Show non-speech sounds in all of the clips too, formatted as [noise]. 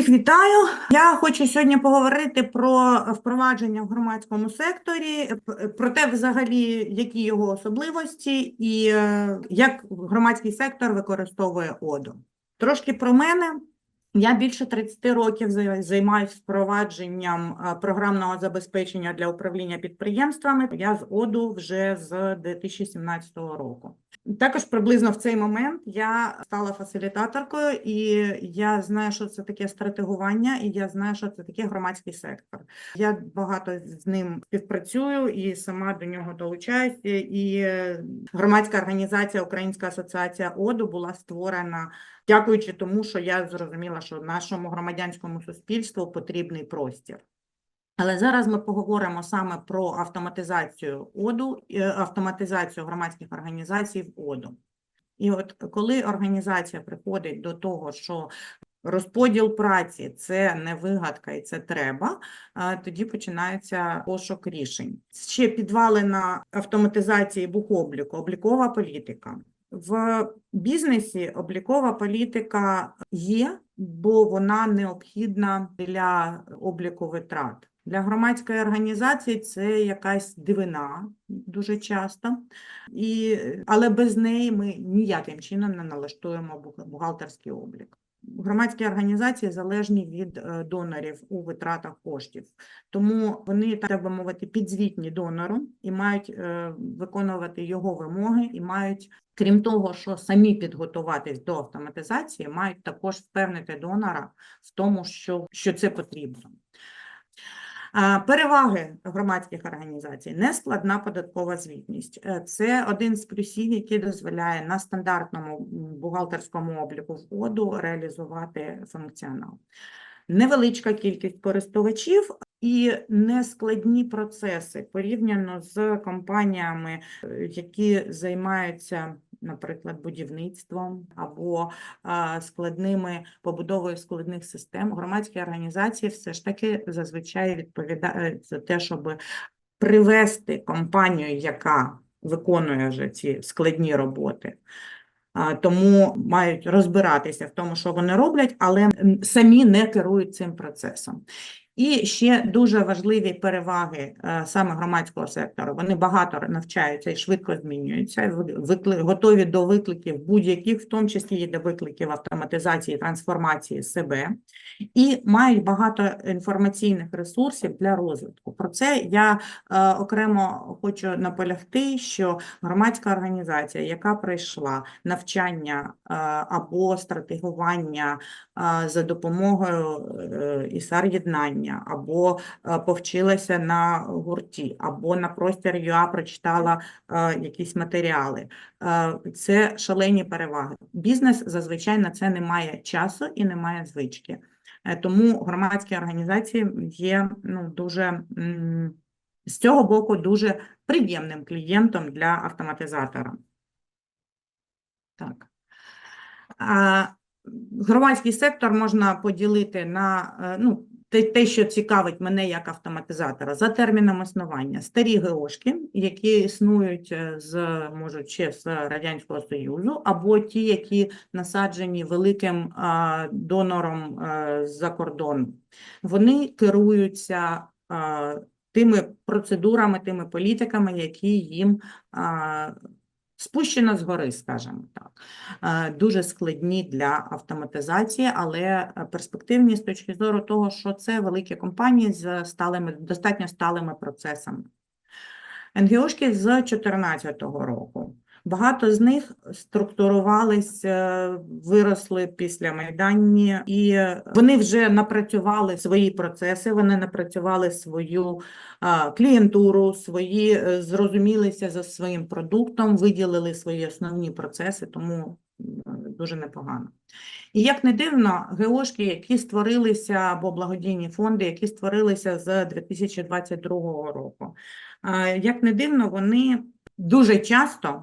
Всіх вітаю. Я хочу сьогодні поговорити про впровадження в громадському секторі, про те, взагалі, які його особливості і е, як громадський сектор використовує ОДО. Трошки про мене. Я більше 30 років займаюся впровадженням е, програмного забезпечення для управління підприємствами. Я з ОДУ вже з 2017 року. Також приблизно в цей момент я стала фасилітаторкою, і я знаю, що це таке стратегування, і я знаю, що це таке громадський сектор. Я багато з ним співпрацюю і сама до нього долучаюся. І громадська організація Українська асоціація ОДУ була створена дякуючи тому, що я зрозуміла, що нашому громадянському суспільству потрібний простір. Але зараз ми поговоримо саме про автоматизацію ОДУ, е, автоматизацію громадських організацій в ОДУ. І от коли організація приходить до того, що розподіл праці це не вигадка і це треба, тоді починається пошук рішень. Ще підвалина автоматизації бухобліку, облікова політика. В бізнесі облікова політика є, бо вона необхідна для обліку витрат. Для громадської організації це якась дивина дуже часто, і, але без неї ми ніяким чином не налаштуємо бухгалтерський облік. Громадські організації залежні від е, донорів у витратах коштів, тому вони, так би мовити, підзвітні донору і мають е, виконувати його вимоги, і мають, крім того, що самі підготуватись до автоматизації, мають також впевнити донора в тому, що, що це потрібно. Переваги громадських організацій нескладна податкова звітність. Е, Це один з плюсів, який дозволяє на стандартному бухгалтерському обліку входу реалізувати функціонал. Невеличка кількість користувачів і нескладні процеси порівняно з компаніями, е, які займаються, наприклад, будівництвом або складними побудовою складних систем. Громадські організації все ж таки зазвичай відповідають за те, щоб привести компанію, яка виконує вже ці складні роботи. Тому мають розбиратися в тому, що вони роблять, але самі не керують цим процесом. І ще дуже важливі переваги е, саме громадського сектору. Вони багато навчаються і швидко змінюються, готові до викликів будь-яких, в тому числі і до викликів автоматизації, трансформації себе, і мають багато інформаційних ресурсів для розвитку. Про це я е, окремо хочу наполягти, що громадська організація, яка пройшла навчання е, або стратегування за допомогою е, ІСАР-єднання, або е, повчилася на гурті, або на простір ЮА прочитала е, якісь матеріали. Е, Це шалені переваги. Бізнес зазвичай на це не має часу і не має звички. Тому громадські організації є ну, дуже з цього боку дуже приємним клієнтом для автоматизатора. Так. Громадський сектор можна поділити на ну, те, що цікавить мене як автоматизатора, за терміном існування. Старі ГОшки, які існують е, з, можуть, ще з Радянського Союзу, або ті, які насаджені великим донором е, з-за кордону. Вони керуються тими процедурами, тими політиками, які їм а, спущено згори, скажімо так. Е, Дуже складні для автоматизації, але е, перспективні з точки зору того, що це великі компанії з сталими, достатньо сталими процесами. НГОшки з 2014 року. Багато з них структурувались, е, виросли після Майдані, і вони вже напрацювали свої процеси, вони напрацювали свою клієнтуру, свої е, зрозумілися за своїм продуктом, виділили свої основні процеси, тому дуже непогано. І як не дивно, ГОшки, які створилися, або благодійні фонди, які створилися з 2022 року, як не дивно, вони дуже часто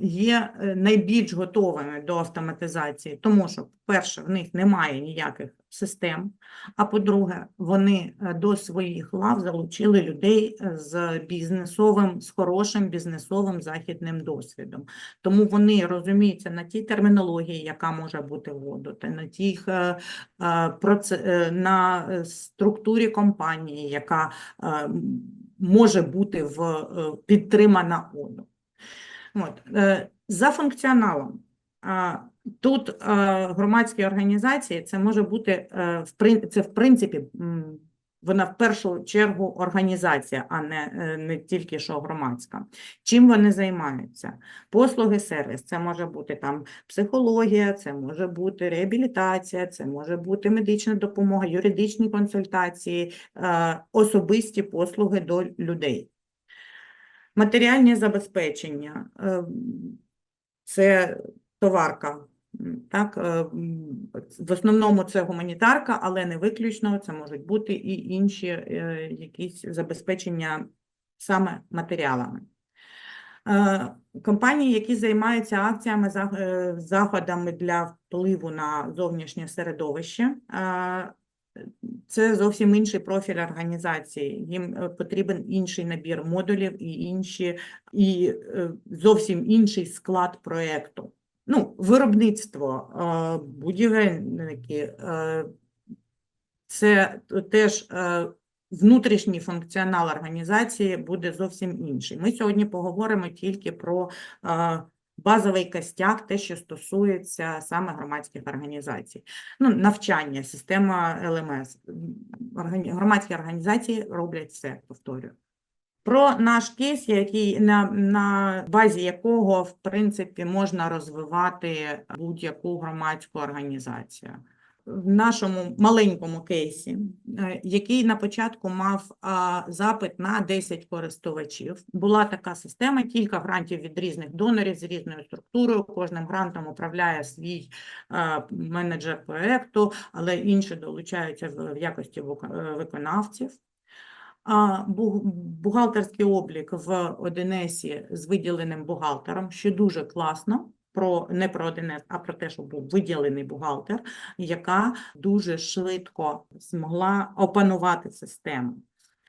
є е, найбільш готовими до автоматизації, тому що, перше, в них немає ніяких систем, а по-друге, вони е, до своїх лав залучили людей е, з бізнесовим, з хорошим бізнесовим західним досвідом. Тому вони розуміються на тій термінології, яка може бути вводу, та на е, на структурі компанії, яка може бути в підтримана ОДО. От, е, за функціоналом. Тут е, громадські організації це може бути е, це в принципі вона в першу чергу організація, а не, не тільки що громадська. Чим вони займаються? Послуги, сервіс. Це може бути там психологія, це може бути реабілітація, це може бути медична допомога, юридичні консультації, особисті послуги до людей. Матеріальні забезпечення е, це товарка. Так, е, в основному це гуманітарка, але не виключно. Це можуть бути і інші е, якісь забезпечення саме матеріалами. Компанії, які займаються акціями, заходами для впливу на зовнішнє середовище, це зовсім інший профіль організації. Їм е, потрібен інший набір модулів і інші, і е, зовсім інший склад проєкту. Ну, виробництво, е, будівельники, це теж внутрішній функціонал організації буде зовсім інший. Ми сьогодні поговоримо тільки про базовий костяк, те, що стосується саме громадських організацій. Ну, навчання, система ЛМС. Громадські організації роблять все, повторюю. Про наш кейс, який на, на базі якого, в принципі, можна розвивати будь-яку громадську організацію. В нашому маленькому кейсі, е, який на початку мав запит на 10 користувачів, була така система, кілька грантів від різних донорів з різною структурою. Кожним грантом управляє свій е, менеджер проекту, але інші долучаються в, якості е, виконавців. Бухгалтерський облік в Одинесі з виділеним бухгалтером, що дуже класно. Про не про Одинес, а про те, що був виділений бухгалтер, яка дуже швидко змогла опанувати систему.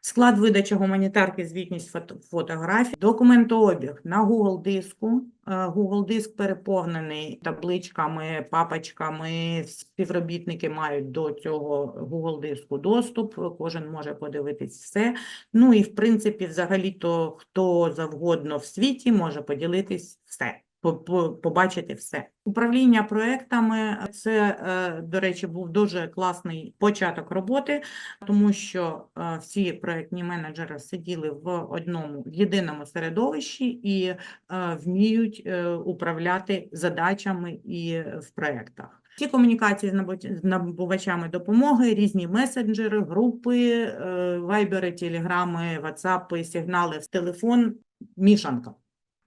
Склад видачі гуманітарки, звітність фото- фотографій, документообіг на Google диску. Е, Google диск переповнений табличками, папочками. Співробітники мають до цього Google диску доступ. Кожен може подивитись все. Ну і в принципі, взагалі-то хто завгодно в світі може поділитись все. По- по- Побачити все. Управління проектами це, е, до речі, був дуже класний початок роботи, тому що е, всі проектні менеджери сиділи в одному в єдиному середовищі і е, вміють управляти задачами і в проектах. Ті комунікації з набу- набувачами допомоги, різні месенджери, групи, вайбери, телеграми, ватсапи, сигнали в телефон, мішанка.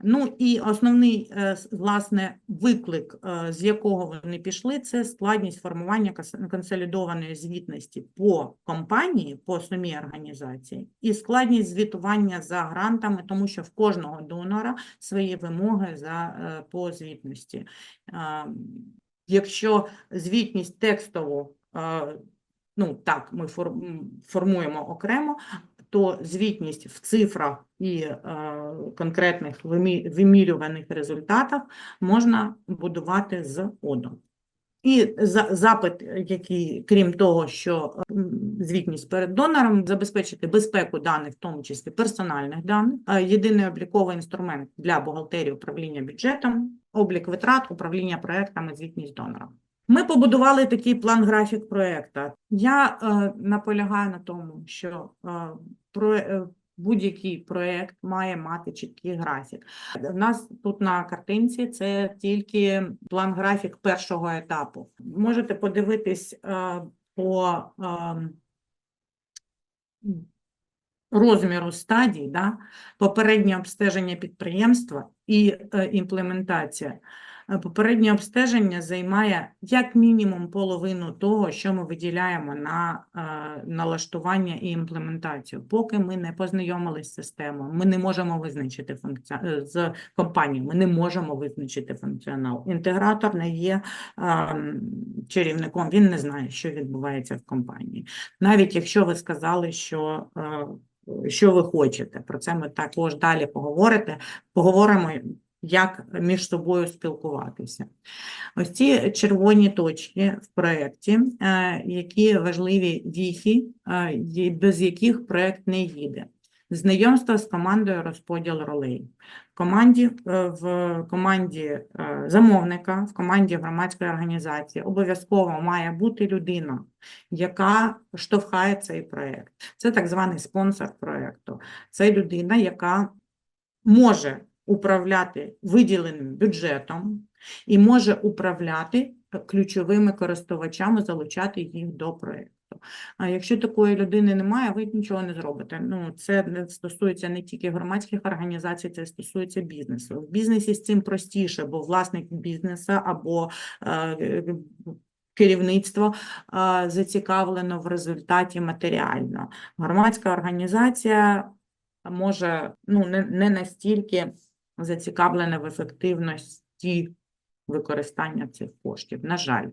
Ну і основний, е, власне, виклик, е, з якого вони пішли, це складність формування консолідованої звітності по компанії, по самій організації, і складність звітування за грантами, тому що в кожного донора свої вимоги за, е, по звітності. Якщо звітність текстово, ну так, ми фор- формуємо окремо, то звітність в цифрах і е, конкретних вимірюваних результатах можна будувати з ОДО. І за, запит, який, крім того, що е, звітність перед донором, забезпечити безпеку даних, в тому числі персональних даних, єдиний обліковий інструмент для бухгалтерії управління бюджетом, облік витрат, управління проектами, звітність донора. Ми побудували такий план-графік проекту. Я е, наполягаю на тому, що е, про, е, будь-який проект має мати чіткий графік. У нас тут на картинці це тільки план-графік першого етапу. Можете подивитись е, по е, розміру стадій, да? попереднє обстеження підприємства і е, імплементація. Е, Попереднє обстеження займає як мінімум половину того, що ми виділяємо на е, налаштування і імплементацію. Поки ми не познайомилися з системою, ми не можемо визначити функці... з компанією, ми не можемо визначити функціонал. Інтегратор не є чарівником, він не знає, що відбувається в компанії. Навіть якщо ви сказали, що, що ви хочете, про це ми також далі поговорите, поговоримо, як між собою спілкуватися. Ось ці червоні точки в проєкті, е, які важливі віхи, е, без яких проєкт не їде. Знайомство з командою розподіл ролей. В команді, е, в команді замовника, в команді громадської організації обов'язково має бути людина, яка штовхає цей проєкт. Це так званий спонсор проєкту. Це людина, яка може управляти виділеним бюджетом і може управляти ключовими користувачами, залучати їх до проєкту. А якщо такої людини немає, ви нічого не зробите. Ну, це не стосується не тільки громадських організацій, це стосується бізнесу. В бізнесі з цим простіше, бо власник бізнесу або е, керівництво е, зацікавлено в результаті матеріально. Громадська організація може ну, не, не настільки зацікавлена в ефективності використання цих коштів. На жаль,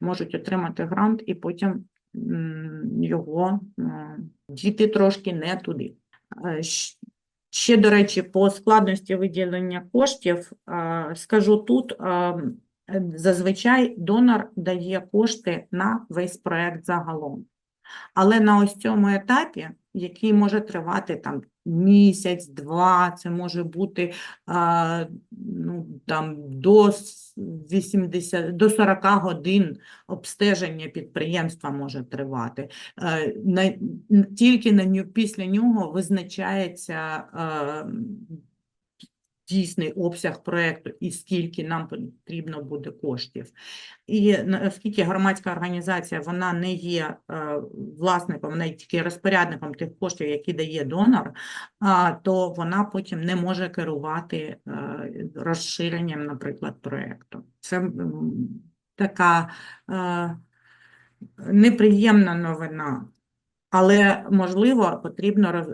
можуть отримати грант і потім його діти трошки не туди. Е, Ще, до речі, по складності виділення коштів е, скажу тут, е, зазвичай донор дає кошти на весь проект загалом. Але на ось цьому етапі, який може тривати там місяць, два, це може бути а, ну, там, до с- 80, до 40 годин обстеження підприємства може тривати. Е, на, тільки на після нього визначається е, дійсний обсяг проекту і скільки нам потрібно буде коштів. І оскільки громадська організація вона не є е, власником, вона є тільки розпорядником тих коштів, які дає донор, то вона потім не може керувати е, розширенням, наприклад, проекту. Це така е, неприємна новина. Але, можливо, потрібно е,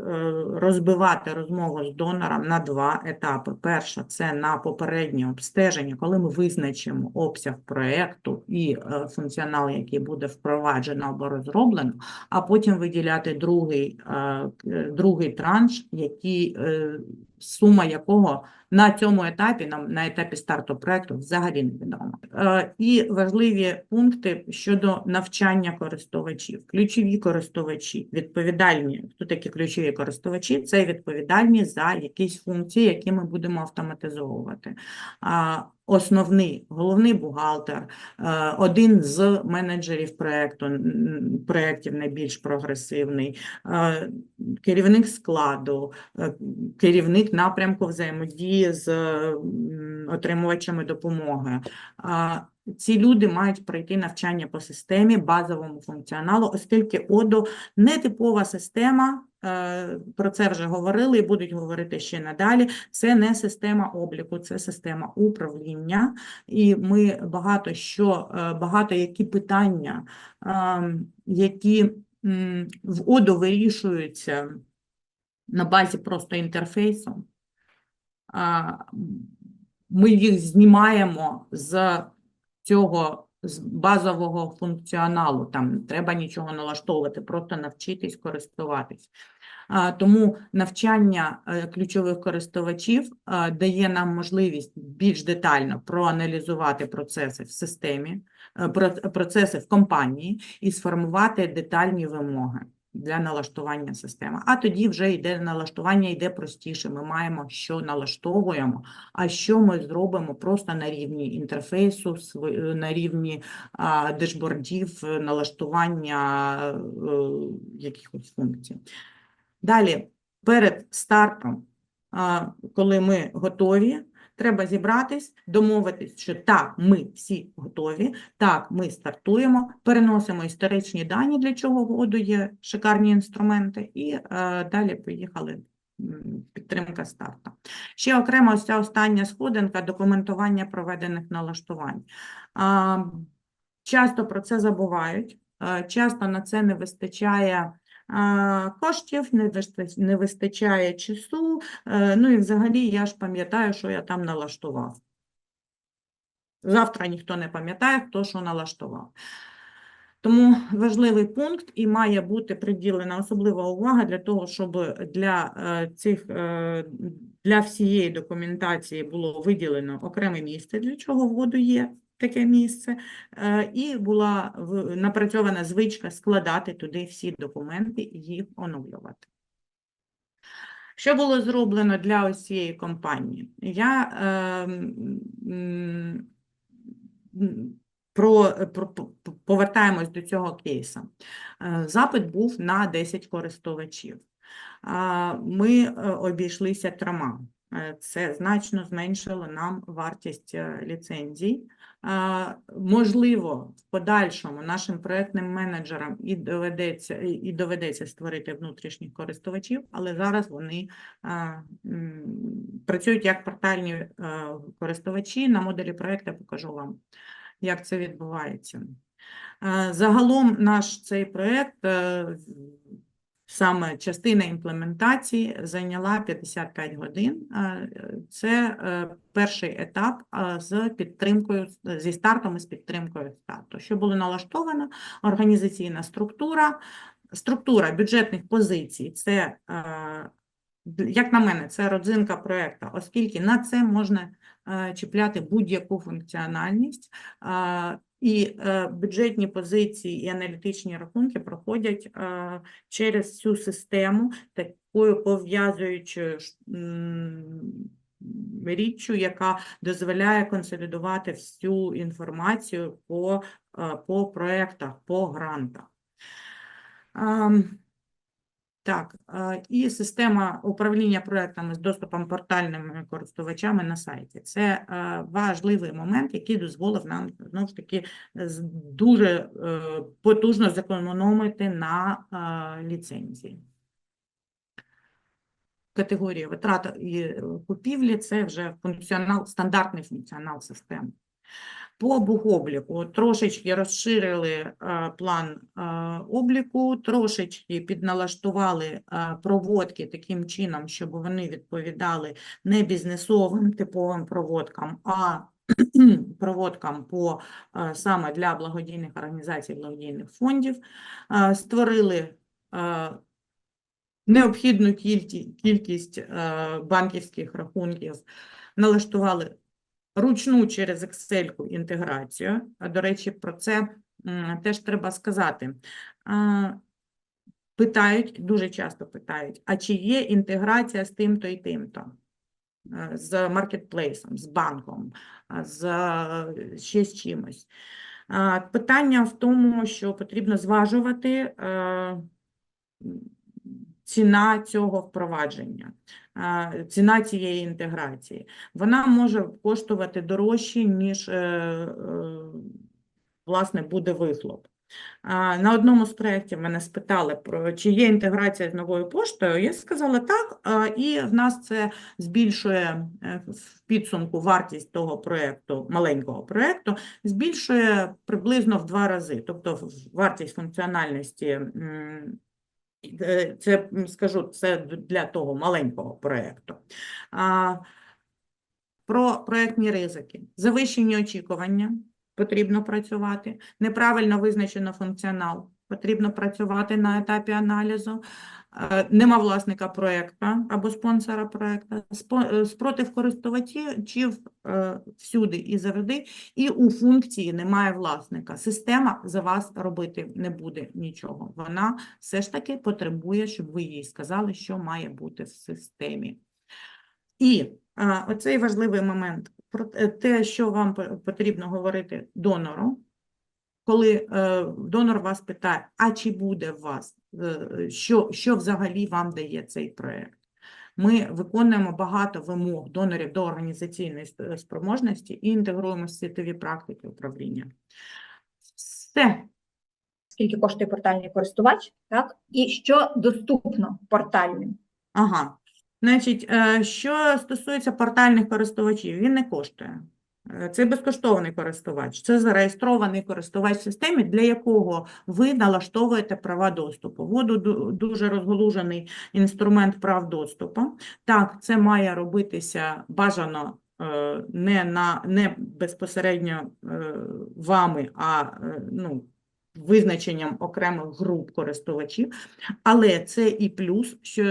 розбивати розмову з донором на два етапи. Перше – це на попереднє обстеження, коли ми визначимо обсяг проєкту і е, функціонал, який буде впроваджено або розроблено, а потім виділяти другий, е, другий транш, який, сума якого на цьому етапі, на, на етапі старту проекту, взагалі невідома. Е, І важливі пункти щодо навчання користувачів. Ключові користувачі, відповідальні, хто такі ключові користувачі? Це відповідальні за якісь функції, які ми будемо автоматизовувати. Основний, головний бухгалтер, е, один з менеджерів проєкту, м, проєктів найбільш прогресивний, е, керівник складу, е, керівник напрямку взаємодії з отримувачами допомоги. Ці люди мають пройти навчання по системі, базовому функціоналу, оскільки ОДО не типова система, про це вже говорили і будуть говорити ще надалі. Це не система обліку, це система управління. І ми багато що, е, багато які питання, ем, які в ОДО вирішуються на базі просто інтерфейсу. Ми їх знімаємо з цього з базового функціоналу. Там не треба нічого налаштовувати, просто навчитись користуватись. Тому навчання е, ключових користувачів е, дає нам можливість більш детально проаналізувати процеси в системі, е, про- процеси в компанії і сформувати детальні вимоги для налаштування системи. А тоді вже йде налаштування, йде простіше. Ми маємо, що налаштовуємо, а що ми зробимо просто на рівні інтерфейсу, на рівні дешбордів, е, налаштування е, якихось функцій. Далі, перед стартом, коли ми готові, треба зібратись, домовитись, що так, ми всі готові, так, ми стартуємо, переносимо історичні дані, для чого в ОДУ є шикарні інструменти, і е, далі поїхали підтримка старту. Ще окремо ось ця остання сходинка документування проведених налаштувань. Часто про це забувають, е, часто на це не вистачає коштів, не вистачає часу. е, Ну і взагалі я ж пам'ятаю, що я там налаштував. Завтра ніхто не пам'ятає, хто що налаштував. Тому важливий пункт і має бути приділена особлива увага для того, щоб для е, цих е, для всієї документації було виділено окреме місце, для чого вводу є таке місце, е, і була напрацьована звичка складати туди всі документи і їх оновлювати. Що було зроблено для ось цієї компанії? Я е, про, про, повертаємось до цього кейсу. Е, Запит був на 10 користувачів. Ми е, обійшлися трьома. Е, Це значно зменшило нам вартість е, ліцензій. Можливо, в подальшому нашим проектним менеджерам і доведеться, і доведеться створити внутрішніх користувачів, але зараз вони працюють як портальні е, користувачі. На модулі проекту покажу вам, як це відбувається. Е, Загалом наш цей проект, е, саме частина імплементації, зайняла 55 годин. Е, Це е, перший етап з підтримкою, зі стартом і з підтримкою старту. Що було налаштовано? Організаційна структура, структура бюджетних позицій. Це, е, як на мене, це родзинка проекту, оскільки на це можна чіпляти будь-яку функціональність. І е, бюджетні позиції і аналітичні рахунки проходять е, через цю систему такою пов'язуючою річчю, яка дозволяє консолідувати всю інформацію по, е, по проектах, по грантах. Так, е, і система управління проектами з доступом портальними користувачами на сайті. Це е, важливий момент, який дозволив нам знову ж таки дуже е, потужно зекономити на ліцензії. Категорія витрат і купівлі це вже функціонал, стандартний функціонал системи. По бухобліку трошечки розширили план обліку, трошечки підналаштували проводки таким чином, щоб вони відповідали не бізнесовим типовим проводкам, а [clears throat] проводкам по саме для благодійних організацій, благодійних фондів. Створили необхідну кількість, банківських рахунків, налаштували ручну через Excel інтеграцію. До речі, про це теж треба сказати. Питають, дуже часто питають, а чи є інтеграція з тим-то і тим-то? З маркетплейсом, з банком, з е, ще з чимось. Питання в тому, що потрібно зважувати е, ціна цього впровадження, ціна цієї інтеграції. Вона може коштувати дорожче, ніж, е, е, власне, буде вихлоп. На одному з проєктів мене спитали, про чи є інтеграція з новою поштою. Я сказала так, і в нас це збільшує е, в підсумку вартість того проєкту, маленького проєкту, збільшує приблизно в два рази. Тобто вартість функціональності Це скажу, це для того маленького проєкту. Про проєктні ризики. Завищені очікування потрібно працювати. Неправильно визначено функціонал. Потрібно працювати на етапі аналізу. Е, Нема власника проєкту або спонсора проєкту. Спо- е, Спротив користувачів е, всюди і завжди. І у функції немає власника. Система за вас робити не буде нічого. Вона все ж таки потребує, щоб ви їй сказали, що має бути в системі. І оцей важливий момент про те- що вам по- потрібно говорити донору, коли е, донор вас питає, а чи буде в вас, е, що, що взагалі вам дає цей проєкт. Ми виконуємо багато вимог донорів до організаційної спроможності і інтегруємо світові практики управління. Все. скільки коштує портальний користувач, так? І що доступно портальним. Ага. Значить, е, що стосується портальних користувачів, він не коштує. Е, Це безкоштовний користувач, це зареєстрований користувач в системі, для якого ви налаштовуєте права доступу. Воду дуже розголужений інструмент прав доступу. Так, це має робитися бажано е, не на не безпосередньо е, вами, а ну, визначенням окремих груп користувачів. Але це і плюс, що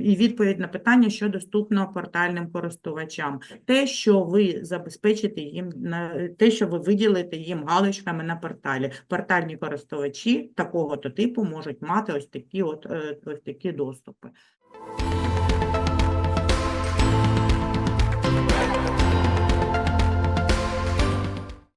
і відповідь на питання, що доступно портальним користувачам. Те, що ви забезпечите їм на те, що ви виділите їм галочками на порталі. Портальні користувачі такого то типу можуть мати ось такі от е, ось такі доступи.